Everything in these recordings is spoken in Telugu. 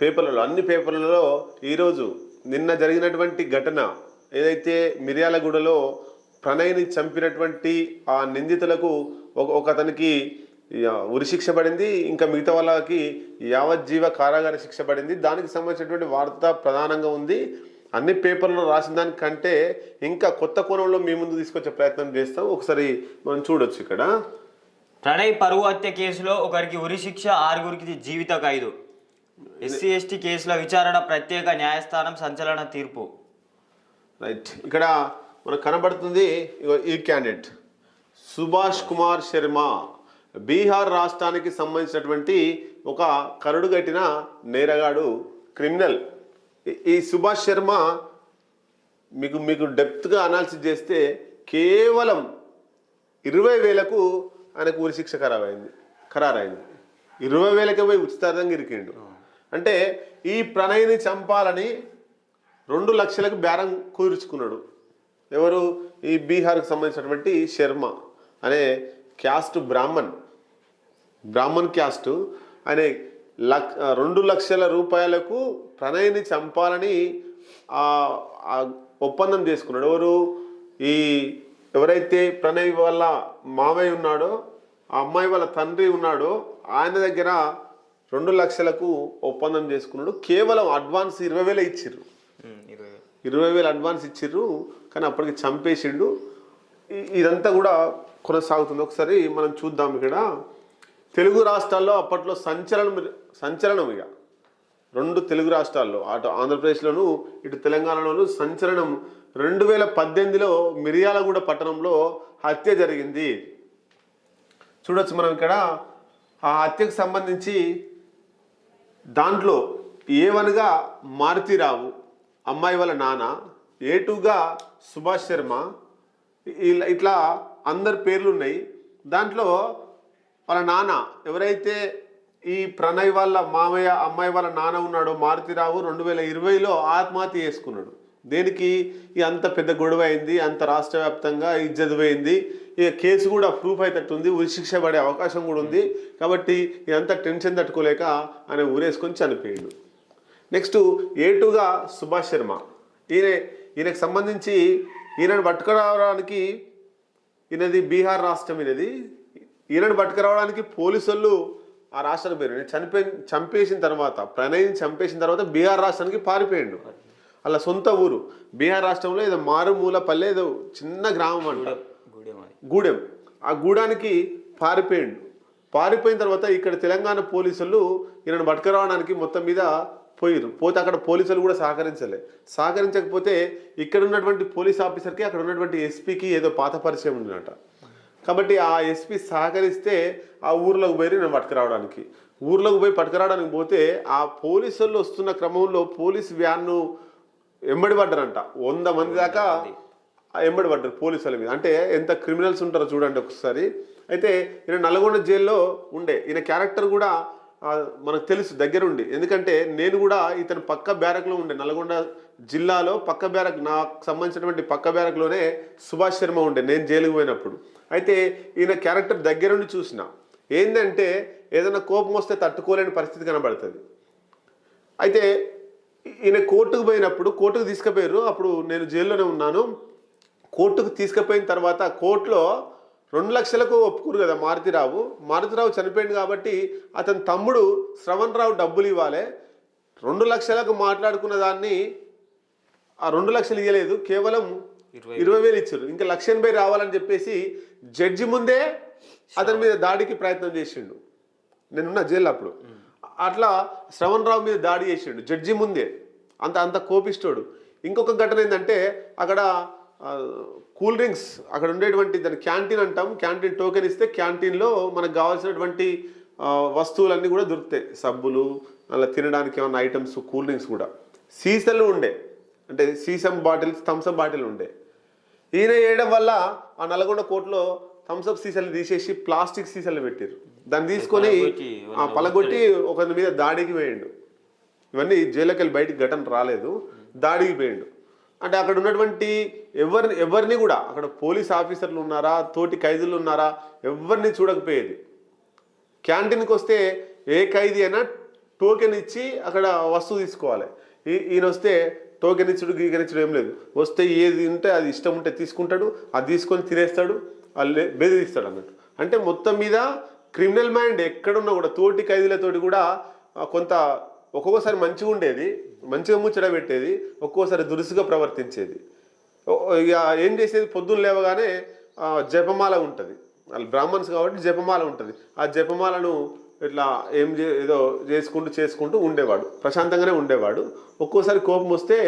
పేపర్లలో అన్ని పేపర్లలో ఈరోజు నిన్న జరిగినటువంటి ఘటన ఏదైతే మిర్యాలగూడలో ప్రణయ్ని చంపినటువంటి ఆ నిందితులకు ఒక ఒక అతనికి ఉరిశిక్ష పడింది ఇంకా మిగతా వాళ్ళకి యావజ్జీవ కారాగార శిక్ష పడింది. దానికి సంబంధించినటువంటి వార్త ప్రధానంగా ఉంది. అన్ని పేపర్లో రాసిన దానికంటే ఇంకా కొత్త కోణంలో మీ ముందు తీసుకొచ్చే ప్రయత్నం చేస్తాం. ఒకసారి మనం చూడొచ్చు ఇక్కడ. ప్రణయ్ పరువు హత్య కేసులో ఒకరికి ఉరిశిక్ష ఆరుగురికి జీవిత ఖైదు. ఎస్సీ ఎస్టీ కేసుల విచారణ ప్రత్యేక న్యాయస్థానం సంచలన తీర్పు. రైట్ ఇక్కడ మనకు కనబడుతుంది ఈ క్యాండిడేట్. సుభాష్ కుమార్ శర్మ బీహార్ రాష్ట్రానికి సంబంధించినటువంటి ఒక కరుడుగట్టిన నేరగాడు క్రిమినల్. ఈ- ఈ సుభాష్ శర్మ మీకు మీకు డెప్త్గా అనాలిసిస్ చేస్తే కేవలం ఇరవై వేలకు ఆయనకు ఉరిశిక్ష ఖరారైంది ఖరారైంది. ఇరవై వేలకే పోయి ఉచితార్థంగా ఇరికిండు. అంటే ఈ ప్రణయ్ని చంపాలని రెండు లక్షలకు బేరం కూర్చుకున్నాడు. ఎవరు? ఈ బీహార్కి సంబంధించినటువంటి శర్మ అనే క్యాస్ట్ బ్రాహ్మణ్. బ్రాహ్మణ్ క్యాస్ట్. అనే లక్ రెండు లక్షల రూపాయలకు ప్రణయ్ని చంపాలని ఒప్పందం చేసుకున్నాడు. ఎవరు? ఈ ఎవరైతే ప్రణయ్ వాళ్ళ మామయ్య ఉన్నాడో ఆ అమ్మాయి వాళ్ళ తండ్రి ఉన్నాడో ఆయన దగ్గర రెండు లక్షలకు ఒప్పందం చేసుకున్నాడు. కేవలం అడ్వాన్స్ ఇరవై వేలు ఇచ్చిర్రు. ఇరవై వేలు. అడ్వాన్స్ ఇచ్చిర్రు కానీ అప్పటికి చంపేసిండు. ఇదంతా కూడా కొనసాగుతుంది. ఒకసారి మనం చూద్దాం ఇక్కడ. తెలుగు రాష్ట్రాల్లో అప్పట్లో సంచలనం సంచలనం ఇక రెండు తెలుగు రాష్ట్రాల్లో అటు ఆంధ్రప్రదేశ్లోను ఇటు తెలంగాణలోను సంచలనం. రెండు వేల పద్దెనిమిదిలో మిర్యాలగూడ పట్టణంలో హత్య జరిగింది. చూడొచ్చు మనం ఇక్కడ. ఆ హత్యకు సంబంధించి దాంట్లో ఏ వన్గా మారుతిరావు అమ్మాయి వాళ్ళ నాన్న ఏ టూగా సుభాష్ శర్మ ఇలా ఇట్లా అందరి పేర్లు ఉన్నాయి దాంట్లో వాళ్ళ నాన్న ఎవరైతే ఈ ప్రణయ్ వాళ్ళ మామయ్య అమ్మాయి వాళ్ళ నాన్న ఉన్నాడో మారుతిరావు రెండు వేల ఇరవైలో ఆత్మహత్య చేసుకున్నాడు. దేనికి? ఈ అంత పెద్ద గొడవ అయింది అంత రాష్ట్ర వ్యాప్తంగా ఇజ్జత్ పోయింది. ఇక కేసు కూడా ప్రూఫ్ అవుతుంది ఉరిశిక్ష పడే అవకాశం కూడా ఉంది. కాబట్టి ఇదంతా టెన్షన్ తట్టుకోలేక ఆయన ఊరేసుకొని చనిపోయాడు. నెక్స్ట్ ఏటుగా సుభాష్ శర్మ. ఈయన ఈయనకు సంబంధించి ఈయనను పట్టుకురావడానికి ఈయనది బీహార్ రాష్ట్రం ఈయనది. ఈయనను పట్టుకురావడానికి పోలీసు వాళ్ళు ఆ రాష్ట్రానికి పేరు చనిపోయి చంపేసిన తర్వాత ప్రణయ్ని చంపేసిన తర్వాత బీహార్ రాష్ట్రానికి పారిపోయాడు. అలా సొంత ఊరు. బీహార్ రాష్ట్రంలో ఏదో మారుమూల పల్లె ఏదో చిన్న గ్రామం అంటారు గూడెం. ఆ గూడానికి పారిపోయిండు. పారిపోయిన తర్వాత ఇక్కడ తెలంగాణ పోలీసులు ఈయనను పట్టుకురావడానికి మొత్తం మీద పోయిరు పోతే అక్కడ పోలీసులు కూడా సహకరించలే. సహకరించకపోతే ఇక్కడ ఉన్నటువంటి పోలీస్ ఆఫీసర్కి అక్కడ ఉన్నటువంటి ఎస్పీకి ఏదో పాత పరిచయం ఉందట కాబట్టి ఆ ఎస్పీ సహకరిస్తే ఆ ఊర్లోకి పోయి నేను పట్టుకురావడానికి. ఊర్లోకి పోయి పట్టుకురావడానికి పోతే ఆ పోలీసులు వస్తున్న క్రమంలో పోలీస్ వ్యాన్ను వెంబడి పడ్డారంట. వంద మంది దాకా ఎంబడి పడ్డారు పోలీసుల మీద. అంటే ఎంత క్రిమినల్స్ ఉంటారో చూడండి ఒకసారి. అయితే ఈయన నల్గొండ జైల్లో ఉండే. ఈయన క్యారెక్టర్ కూడా మనకు తెలుసు దగ్గరుండి. ఎందుకంటే నేను కూడా ఇతను పక్క బ్యారక్లో ఉండే. నల్గొండ జిల్లాలో పక్క బ్యారక్ నాకు సంబంధించినటువంటి పక్క బ్యారక్లోనే సుభాష్ శర్మ ఉండే నేను జైలుకు పోయినప్పుడు. అయితే ఈయన క్యారెక్టర్ దగ్గరుండి చూసిన. ఏంటంటే ఏదైనా కోపం వస్తే తట్టుకోలేని పరిస్థితి కనబడుతుంది. అయితే ఈయన కోర్టుకు పోయినప్పుడు కోర్టుకు తీసుకుపోయారు. అప్పుడు నేను జైల్లోనే ఉన్నాను. కోర్టుకు తీసుకుపోయిన తర్వాత కోర్టులో రెండు లక్షలకు ఒప్పుకురు కదా మారుతిరావు. మారుతిరావు చనిపోయింది కాబట్టి అతని తమ్ముడు శ్రవణ్ రావు డబ్బులు ఇవ్వాలి. రెండు లక్షలకు మాట్లాడుకున్న దాన్ని ఆ రెండు లక్షలు ఇవ్వలేదు కేవలం ఇరవై వేలు. ఇచ్చారు. ఇంకా లక్ష ఎనభై రావాలని చెప్పేసి జడ్జి ముందే అతని మీద దాడికి ప్రయత్నం చేసిండు. నేనున్న జైలు అప్పుడు. అట్లా శ్రవణ్ రావు మీద దాడి చేసిండు జడ్జి ముందే. అంత అంత కోపిస్తోడు ఇంకొక ఘటన ఏంటంటే అక్కడ కూల్ డ్రింక్స్ అక్కడ ఉండేటువంటి దాని క్యాంటీన్ అంటాం. క్యాంటీన్ టోకెన్ ఇస్తే క్యాంటీన్లో మనకు కావాల్సినటువంటి వస్తువులన్నీ కూడా దొరుకుతాయి. సబ్బులు అలా తినడానికి ఏమన్నా ఐటమ్స్ కూల్ డ్రింక్స్ కూడా. సీసాలు ఉండే. అంటే సీసం బాటిల్స్ థమ్స్అప్ బాటిల్ ఉండే. ఈయన వేయడం వల్ల ఆ నల్గొండ కోర్టులో థమ్స్అప్ సీసాలు తీసేసి ప్లాస్టిక్ సీసాలు పెట్టారు దాన్ని తీసుకొని ఆ పలగొట్టి ఒకరి మీద దాడికి వేయండు ఇవన్నీ జైలుకి వెళ్ళి బయటికి ఘటన రాలేదు. దాడికి పోయిండు. అంటే అక్కడ ఉన్నటువంటి ఎవరిని ఎవరిని కూడా అక్కడ పోలీస్ ఆఫీసర్లు ఉన్నారా తోటి ఖైదీలు ఉన్నారా ఎవరిని చూడకపోయేది. క్యాంటీన్కి వస్తే ఏ ఖైదీ అయినా టోకెన్ ఇచ్చి అక్కడ వస్తువు తీసుకోవాలి. ఈ- ఈయన వస్తే టోకెన్ ఇచ్చుడు గీకనిచ్చుడు ఏం లేదు. వస్తే ఏది ఉంటే అది ఇష్టం ఉంటే తీసుకుంటాడు అది తీసుకొని తినేస్తాడు వాళ్ళు బెదిరిస్తాడు అన్నట్టు. అంటే మొత్తం మీద క్రిమినల్ మైండ్ ఎక్కడున్నా కూడా తోటి ఖైదీలతోటి కూడా కొంత ఒక్కొక్కసారి మంచిగా ఉండేది మంచిగా ముచ్చట పెట్టేది ఒక్కోసారి దురుసుగా ప్రవర్తించేది. ఇక ఏం చేసేది? పొద్దున్న లేవగానే జపమాల ఉంటుంది. వాళ్ళు బ్రాహ్మణ్స్ కాబట్టి జపమాల ఉంటుంది. ఆ జపమాలను ఇట్లా ఏం చే ఏదో చేసుకుంటూ చేసుకుంటూ ఉండేవాడు. ప్రశాంతంగానే ఉండేవాడు. ఒక్కోసారి కోపం వస్తే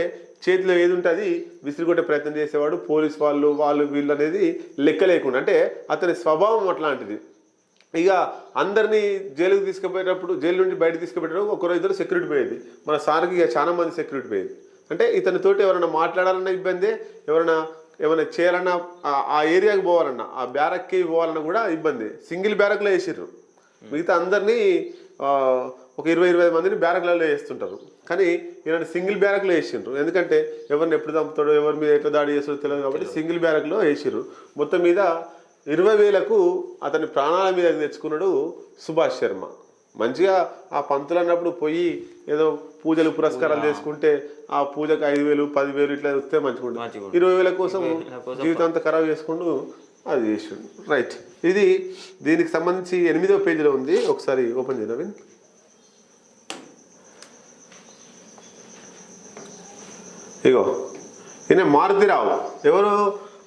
చేతిలో ఏది ఉంటే అది విసిరికొట్టే ప్రయత్నం చేసేవాడు. పోలీస్ వాళ్ళు వాళ్ళు వీళ్ళు అనేది లెక్క లేకుండా అంటే అతని స్వభావం అట్లాంటిది. ఇక అందరినీ జైలుకి తీసుకుపోయేటప్పుడు జైలు నుండి బయట తీసుకుపోయేటప్పుడు ఒకరో ఇద్దరు సెక్యూరిటీ పోయేది. మన సార్కి ఇక చాలా మంది సెక్యూరిటీ పోయేది. అంటే ఇతనితోటి ఎవరైనా మాట్లాడాలన్నా ఇబ్బంది ఎవరైనా ఏమైనా చేయాలన్నా ఆ- ఏరియాకి పోవాలన్నా ఆ బ్యారక్కి పోవాలన్నా కూడా ఇబ్బంది. సింగిల్ బ్యారక్లో వేసిర్రు. మిగతా అందరినీ ఒక ఇరవై ఇరవై మందిని బ్యారక్లలో వేస్తుంటారు. కానీ ఇలాంటి సింగిల్ బ్యారక్లో వేసిండ్రు ఎందుకంటే ఎవరిని ఎప్పుడు చంపుతాడో ఎవరి మీద ఎట్లా దాడి చేస్తాడో తెలియదు కాబట్టి సింగిల్ బ్యారక్లో వేసిర్రు. మొత్తం మీద ఇరవై వేలకు అతని ప్రాణాల మీద తెచ్చుకున్నాడు సుభాష్ శర్మ. మంచిగా ఆ పంతులు అన్నప్పుడు పోయి ఏదో పూజలు పురస్కారాలు చేసుకుంటే ఆ పూజకు ఐదు వేలు పదివేలు ఇట్లా వస్తే మంచిగా ఇరవై వేల కోసం వేల కోసం జీవితం అంతా ఖరాబ్ చేసుకుంటూ అది చేసిండు. రైట్ ఇది దీనికి సంబంధించి ఎనిమిదో పేజీలో ఉంది. ఒకసారి ఓపెన్ చేయ నవీన్ ఇగో. ఈయన మారుతిరావు. ఎవరు?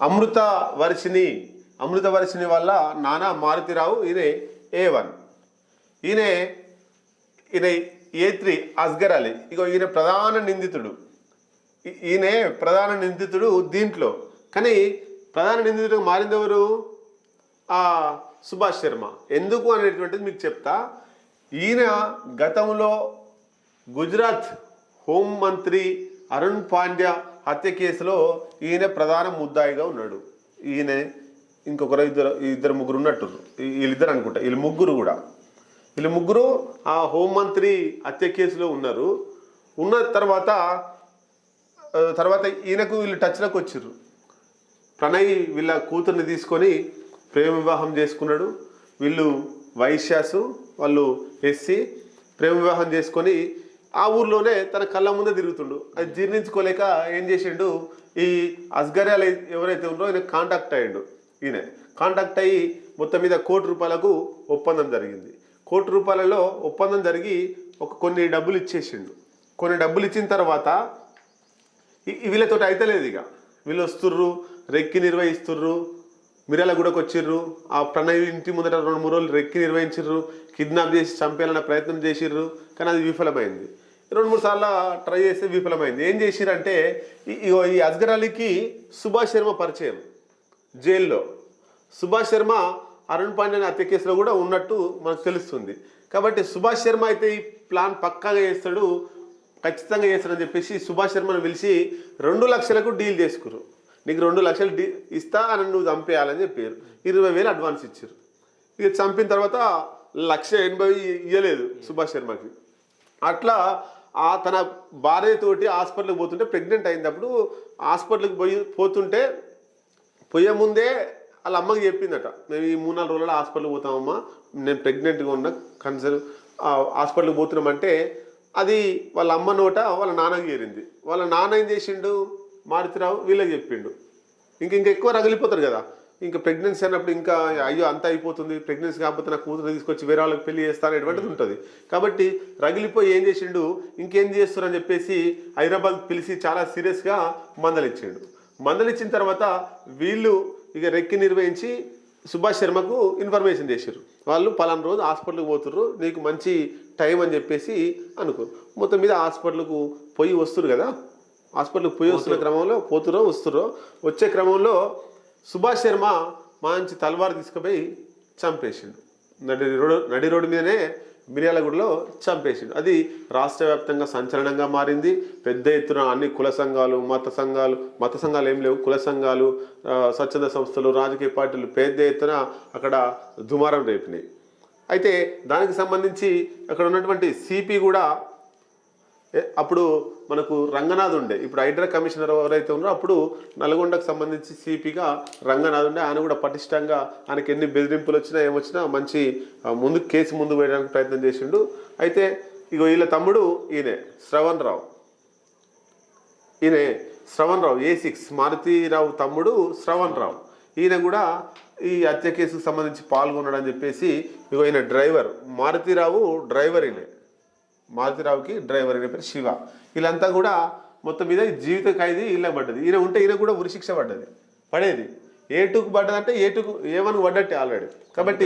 అమృత వర్షిని అమృత వర్షిని వల్ల నానా మారుతిరావు ఈయన ఏ వన్ ఈయన ఈయన ఏ త్రీ అస్గర్ అలీ. ఇగో ఈయన ప్రధాన నిందితుడు. ఈయనే ప్రధాన నిందితుడు దీంట్లో. కానీ ప్రధాన నిందితుడు మారింది ఎవరు ఆ సుభాష్ శర్మ. ఎందుకు అనేటువంటిది మీకు చెప్తా. ఈయన గతంలో గుజరాత్ హోం మంత్రి అరుణ్ పాండ్యా హత్య కేసులో ఈయన ప్రధాన ముద్దాయిగా ఉన్నాడు. ఈయన ఇంకొకరు ఇద్దరు ఇద్దరు ముగ్గురు ఉన్నట్టు వీళ్ళిద్దరు అనుకుంటా. వీళ్ళు ముగ్గురు కూడా. వీళ్ళు ముగ్గురు ఆ హోంమంత్రి హత్య కేసులో ఉన్నారు. ఉన్న తర్వాత తర్వాత ఈయనకు వీళ్ళు టచ్లోకి వచ్చారు ప్రణయ్ వీళ్ళ కూతుర్ని తీసుకొని ప్రేమ వివాహం చేసుకున్నాడు. వీళ్ళు వైశ్యాసు వాళ్ళు ఎస్సీ ప్రేమ వివాహం చేసుకొని ఆ ఊర్లోనే తన కళ్ళ ముందే తిరుగుతుండు. అది జీర్ణించుకోలేక ఏం చేసిండు? ఈ అస్గర్యాలు ఎవరైతే ఉన్నారో ఆయన కాంటాక్ట్ అయ్యిండు. ఈయన. కాంటాక్ట్ అయ్యి మొత్తం మీద కోటి రూపాయలకు ఒప్పందం జరిగింది. కోటి రూపాయలలో ఒప్పందం జరిగి ఒక కొన్ని డబ్బులు ఇచ్చేసిండు. కొన్ని డబ్బులు ఇచ్చిన తర్వాత ఈ- వీళ్ళతోటి అయితలేదు ఇక. వీళ్ళు వస్తుర్రు రెక్కి నిర్వహిస్తుర్రు మిరాల గుడకు వచ్చిర్రు ఆ ప్రణయ్ ఇంటి ముందట రెండు మూడు రోజులు రెక్కి నిర్వహించిర్రు కిడ్నాప్ చేసి చంపేయాలన్న ప్రయత్నం చేసిర్రు కానీ అది విఫలమైంది. రెండు మూడు సార్లు ట్రై చేస్తే విఫలమైంది. ఏం చేసిరంటే ఈ- అజ్గర్ ఈ అలీకి సుభాష్ శర్మ పరిచయం. జైల్లో. సుభాష్ శర్మ అరుణ్ పాండ్యన్ హత్య కేసులో కూడా ఉన్నట్టు మనకు తెలుస్తుంది. కాబట్టి సుభాష్ శర్మ అయితే ఈ ప్లాన్ పక్కాగా చేస్తాడు ఖచ్చితంగా చేస్తాడని చెప్పేసి సుభాష్ శర్మను పిలిచి రెండు లక్షలకు డీల్ చేసుకురు. నీకు రెండు లక్షలు డీ ఇస్తా అని నువ్వు చంపేయాలని చెప్పారు. ఇరవై వేలు అడ్వాన్స్ ఇచ్చారు. ఇక చంపిన తర్వాత లక్ష ఎనభై ఇవ్వలేదు సుభాష్ శర్మకి. అట్లా ఆ తన భార్యతోటి హాస్పిటల్కి పోతుంటే ప్రెగ్నెంట్ అయినప్పుడు హాస్పిటల్కి పోయి పోతుంటే పోయే ముందే వాళ్ళ అమ్మకి చెప్పిందట మేము ఈ మూడు నాలుగు రోజుల్లో హాస్పిటల్కి పోతామమ్మా నేను ప్రెగ్నెంట్గా ఉన్న కన్సర్ హాస్పిటల్కి పోతున్నామంటే అది వాళ్ళ అమ్మ నోట వాళ్ళ నాన్నకి చేరింది. వాళ్ళ నాన్న ఏం చేసిండు? మారుతిరావు వీళ్ళకి చెప్పిండు. ఇంక ఇంకా ఎక్కువ రగిలిపోతారు కదా. ఇంకా ప్రెగ్నెన్సీ అన్నప్పుడు ఇంకా అయ్యో అంత అయిపోతుంది ప్రెగ్నెన్సీ కాకపోతే నా కూతురు తీసుకొచ్చి వేరే వాళ్ళకి పెళ్ళి చేస్తాను అనేటువంటిది ఉంటుంది. కాబట్టి రగిలిపోయి ఏం చేసిండు? ఇంకేం చేస్తారని చెప్పేసి హైదరాబాద్ పిలిచి చాలా సీరియస్గా మందలిచ్చిండు. మందలిచ్చిన తర్వాత వీళ్ళు ఇక రెక్కి నిర్వహించి సుభాష్ శర్మకు ఇన్ఫర్మేషన్ చేశారు వాళ్ళు పలానా రోజు హాస్పిటల్కి పోతుర్రు నీకు మంచి టైం అని చెప్పేసి అనుకోరు మొత్తం మీద హాస్పిటల్కు పోయి వస్తురు కదా? హాస్పిటల్కి పోయి వస్తున్న క్రమంలో పోతురో వస్తురో వచ్చే క్రమంలో సుభాష్ శర్మ మంచి తలవారు తీసుకుపోయి చంపేసిండు. నడి రోడ్డు నడి రోడ్డు మీదనే మిర్యాలగూడలో చంపేసిండు. అది రాష్ట్ర వ్యాప్తంగా సంచలనంగా మారింది. పెద్ద ఎత్తున అన్ని కుల సంఘాలు మత సంఘాలు మత సంఘాలు ఏం లేవు. కుల సంఘాలు స్వచ్ఛంద సంస్థలు రాజకీయ పార్టీలు పెద్ద ఎత్తున అక్కడ దుమారం రేపినాయి. అయితే దానికి సంబంధించి అక్కడ ఉన్నటువంటి సిపి కూడా అప్పుడు మనకు రంగనాథ్ ఉండే. ఇప్పుడు హైడ్రా కమిషనర్ ఎవరైతే ఉన్నారో అప్పుడు నల్గొండకు సంబంధించి సిపిగా రంగనాథ్ ఉండే. ఆయన కూడా పటిష్టంగా ఆయనకి ఎన్ని బెదిరింపులు వచ్చినా ఏమొచ్చినా మంచి ముందు కేసు ముందు వేయడానికి ప్రయత్నం చేసిండు. అయితే ఇగో వీళ్ళ తమ్ముడు ఈయనే శ్రవణ్ రావు. ఈయనే శ్రవణ్ రావు ఏ సిక్స్ మారుతీరావు తమ్ముడు శ్రవణ్ రావు. ఈయన కూడా ఈ హత్య కేసుకు సంబంధించి పాల్గొన్నాడని చెప్పేసి ఇక ఈయన డ్రైవర్ మారుతీరావు డ్రైవర్ ఈయనే. మారుతీరావుకి డ్రైవర్ ఈయన పేరు శివ. వీళ్ళంతా కూడా మొత్తం మీద జీవిత ఖైదీ ఈయన పడ్డది. ఈయన ఉంటే ఈయన కూడా ఉరిశిక్ష పడ్డది. పడేది. ఏ టూకు పడ్డదంటే ఏ టూకు ఏమని పడ్డట్టే ఆల్రెడీ. కాబట్టి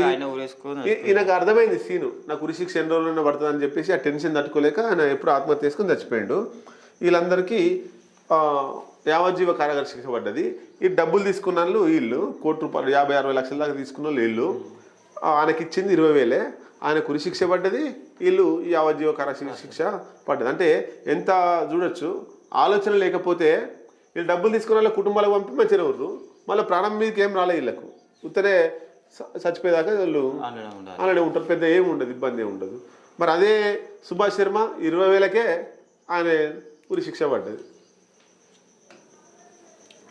ఈయనకు అర్థమైంది సీను. నాకు ఉరిశిక్ష ఎన్ని రోజులైనా పడుతుంది అని చెప్పేసి ఆ టెన్షన్ తట్టుకోలేక ఆయన ఎప్పుడు ఆత్మహత్య చేసుకుని చచ్చిపోయాడు. వీళ్ళందరికీ యావజ్జీవ కారాగార శిక్ష పడ్డది. ఈ డబ్బులు తీసుకున్న వాళ్ళు వీళ్ళు కోటి రూపాయలు యాభై అరవై లక్షల దాకా తీసుకున్న వాళ్ళు వీళ్ళు. ఆయనకి ఇచ్చింది ఇరవై వేలే. ఆయనకు ఉరి శిక్ష పడ్డది వీళ్ళు ఈ యావజ్జీవ కారాగార శిక్ష పడ్డది. అంటే ఎంత చూడొచ్చు ఆలోచన లేకపోతే వీళ్ళు డబ్బులు తీసుకున్న వాళ్ళ కుటుంబాలకు పంపి మంచిగా ఊరు మళ్ళీ ప్రాణం మీదకి ఏం రాలే వీళ్ళకు. ఉత్తరే చచ్చిపోయేదాకా వాళ్ళు అలానే ఉంటారు. పెద్ద ఏమి ఉండదు ఇబ్బంది ఏమి ఉండదు. మరి అదే సుభాష్ శర్మ ఇరవై వేలకే ఆయన ఉరి శిక్ష పడ్డది.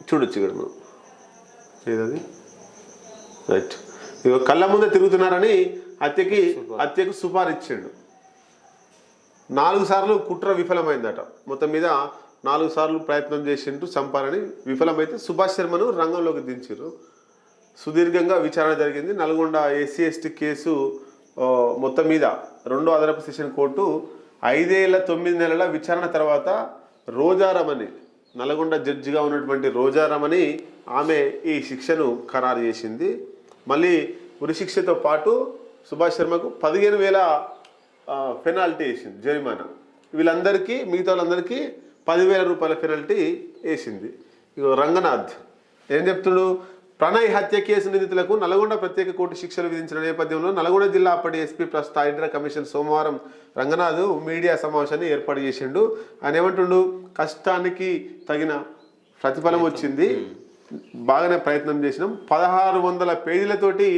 చూడొచ్చు ఇక్కడ మనం. ఏదది? రైట్. కళ్ళ ముందే తిరుగుతున్నారని హత్యకి హత్యకు సుపారిచ్చిండు. నాలుగు సార్లు కుట్ర విఫలమైందట. మొత్తం మీద నాలుగు సార్లు ప్రయత్నం చేసిండ్రు చంపాలని విఫలమైతే సుభాష్ శర్మను రంగంలోకి దించారు సుదీర్ఘంగా విచారణ జరిగింది. నల్గొండ ఎస్సీ ఎస్టీ కేసు మొత్తం మీద రెండో అదనపు సెషన్ కోర్టు ఐదేళ్ళ తొమ్మిది నెలల విచారణ తర్వాత రోజారమని నల్గొండ జడ్జిగా ఉన్నటువంటి రోజారమని ఆమె ఈ శిక్షను ఖరారు చేసింది. మళ్ళీ ఉరిశిక్షతో పాటు సుభాష్ శర్మకు పదిహేను వేల పెనాల్టీ వేసింది జరిమానా. వీళ్ళందరికీ మిగతా వాళ్ళందరికీ పదివేల రూపాయల పెనాల్టీ వేసింది. ఇక రంగనాథ్ ఏం చెప్తుడు ప్రణయ్ హత్య కేసు నిందితులకు నల్గొండ ప్రత్యేక కోర్టు శిక్షలు విధించిన నేపథ్యంలో నల్గొండ జిల్లా అప్పటి ఎస్పీ ప్రస్తుత హైడ్రా కమిషన్ సోమవారం రంగనాథ్ మీడియా సమావేశాన్ని ఏర్పాటు చేసిండు. ఆయన ఏమంటుండు? కష్టానికి తగిన ప్రతిఫలం వచ్చింది. బాగానే ప్రయత్నం చేసినాం. పదహారు వందల పేజీలతోటి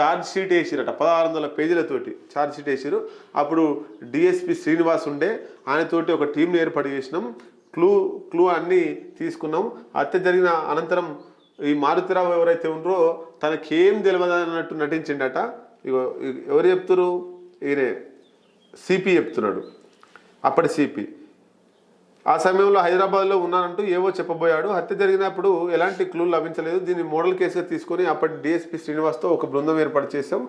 ఛార్జ్ షీట్ వేసిరట. పదహారు వందల పేజీలతోటి ఛార్జ్ షీట్ వేసిరు. అప్పుడు డిఎస్పి శ్రీనివాస్ ఉండే. ఆయనతోటి ఒక టీంని ఏర్పాటు చేసినాం. క్లూ క్లూ అన్నీ తీసుకున్నాం. హత్య జరిగిన అనంతరం ఈ మారుతిరావు ఎవరైతే ఉన్నారో తనకేం తెలియదు అన్నట్టు నటించిండట. ఇగో ఎవరు చెప్తున్నారు ఈయనే సిపి చెప్తున్నాడు. అప్పటి సిపి ఆ సమయంలో హైదరాబాద్లో ఉన్నానంటూ ఏవో చెప్పబోయాడు. హత్య జరిగినప్పుడు ఎలాంటి క్లూలు లభించలేదు. దీన్ని మోడల్ కేసుగా తీసుకొని అప్పటి డిఎస్పీ శ్రీనివాస్తో ఒక బృందం ఏర్పాటు చేశాం.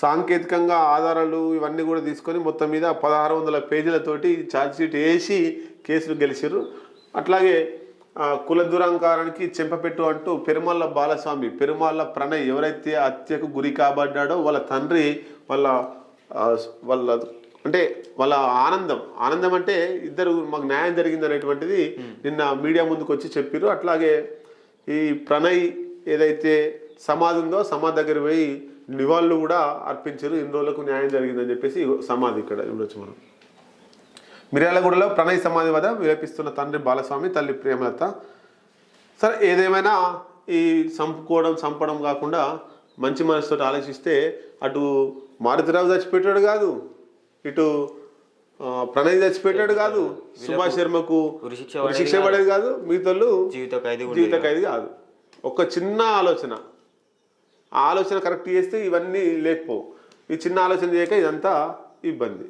సాంకేతికంగా ఆధారాలు ఇవన్నీ కూడా తీసుకొని మొత్తం మీద పదహారు వందల పేజీలతోటి ఛార్జ్షీట్ వేసి కేసులు గెలిచారు. అట్లాగే కుల దురంకారానికి చెంపపెట్టు అంటూ పెరుమల్ల బాలస్వామి పెరుమాళ్ళ ప్రణయ్ ఎవరైతే హత్యకు గురి కాబడ్డాడో వాళ్ళ తండ్రి వాళ్ళ వాళ్ళ అంటే వాళ్ళ ఆనందం. ఆనందం అంటే ఇద్దరు మాకు న్యాయం జరిగింది అనేటువంటిది నిన్న మీడియా ముందుకు వచ్చి చెప్పారు. అట్లాగే ఈ ప్రణయ్ ఏదైతే సమాధి ఉందో సమాధి దగ్గర పోయి నివాళులు కూడా అర్పించారు. ఇన్ని రోజులకు న్యాయం జరిగిందని చెప్పేసి సమాధి ఇక్కడ చూడొచ్చు మనం మిర్యాలగూడలో ప్రణయ్ సమాధి వద్ద విలపిస్తున్న తండ్రి బాలస్వామి తల్లి ప్రేమలత. సరే ఏదేమైనా ఈ చంపుకోవడం చంపడం కాకుండా మంచి మనసుతో ఆలోచిస్తే అటు మారుతిరావు చచ్చిపెట్టాడు కాదు. ఇటు ప్రణయ్ చచ్చిపెట్టాడు కాదు సుభాష్ శర్మకు శిక్ష పడేది కాదు. మిగతాళ్ళు జీవిత ఖైదీ జీవిత ఖైదీ కాదు. ఒక చిన్న ఆలోచన. ఆ ఆలోచన కరెక్ట్ చేస్తే ఇవన్నీ లేకపోవు. ఈ చిన్న ఆలోచన చేయక ఇదంతా ఇబ్బంది.